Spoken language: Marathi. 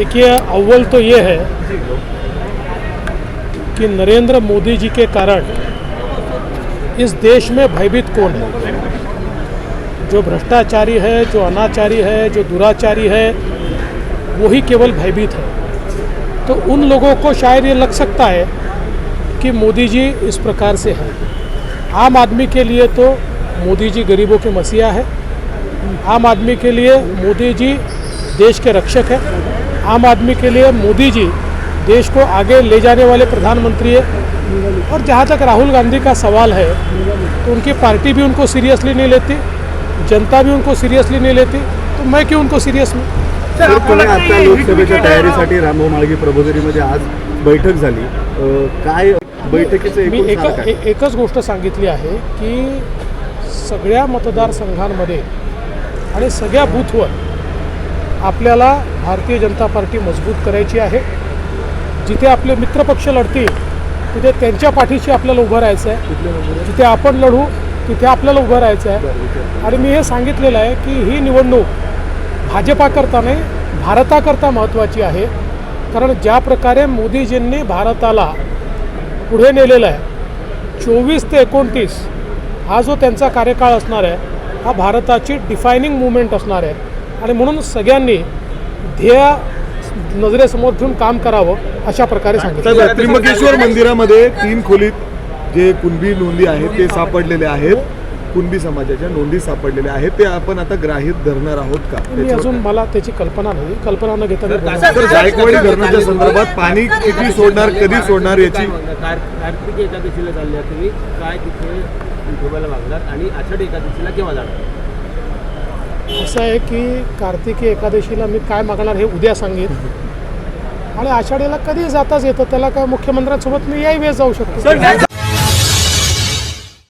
देखिए, अव्वल तो ये है कि नरेंद्र मोदी जी के कारण इस देश में भयभीत कौन है? जो भ्रष्टाचारी है, जो अनाचारी है, जो दुराचारी है, वही केवल भयभीत है। तो उन लोगों को शायद ये लग सकता है कि मोदी जी इस प्रकार से हैं। आम आदमी के लिए तो मोदी जी गरीबों के मसीहा है। आम आदमी के लिए मोदी जी देश के रक्षक हैं। आम आदमी के लिए मोदी जी देश को आगे ले जाने वाले प्रधानमंत्री है। और जहाँ तक राहुल गांधी का सवाल है तो उनकी पार्टी भी उनको सीरियसली नहीं लेती जनता भी उनको सीरियसली नहीं लेती तो मैं क्यों उनको सीरियस तुम्ही आता लोकसभेच्या तयारीसाठी रामभाऊ माळगी प्रबोधिनीमध्ये आज बैठक झाली. काय बैठकीचं मी एक एकच गोष्ट सांगितली आहे की सगळ्या मतदारसंघांमध्ये आणि सगळ्या बूथवर आपल्याला भारतीय जनता पार्टी मजबूत करायची आहे. जिथे आपले मित्रपक्ष लढतील तिथे त्यांच्या पाठीशी आपल्याला उभं राहायचं आहे जिथे आपण लढू तिथे आपल्याला उभं राहायचं आहे आणि मी हे सांगितलेलं आहे की ही निवडणूक भाजपाकरता नाही भारताकरता महत्त्वाची आहे. कारण ज्या प्रकारे मोदीजींनी भारताला पुढे नेलेलं आहे चोवीस ते एकोणतीस हा जो त्यांचा कार्यकाळ असणार आहे हा भारताची डिफायनिंग मुवमेंट असणार आहे. आणि म्हणून सगळ्यांनी ध्येय नजरेसमोर ठेवून काम करावं अशा प्रकारे सांगितलं. त्र्यंबकेश्वर मंदिरामध्ये तीन खोलीत जे कुणबी नोंदी आहेत ते सापडलेले आहेत. कुणबी समाजाच्या नोंदी सापडलेल्या आहेत. ते आपण आता ग्राह्य धरणार आहोत का? मी अजून मला त्याची कल्पना नाही. कल्पना न घेता जायकवाडी धरणाच्या संदर्भात पाणी किती सोडणार कधी सोडणार याची? कार- कार्तिक एकादशीला चालल्या तुम्ही. काय तिथे विठोबाला मागणार आणि आषाढी एकादशीला केव्हा जाणार? असं आहे की कार्तिकी एकादशीला मी काय मागणार हे उद्या सांगेन. आणि आषाढीला कधी जाताच येतं त्याला काय मुख्यमंत्र्यांसोबत मी याही वेळेस जाऊ शकतो.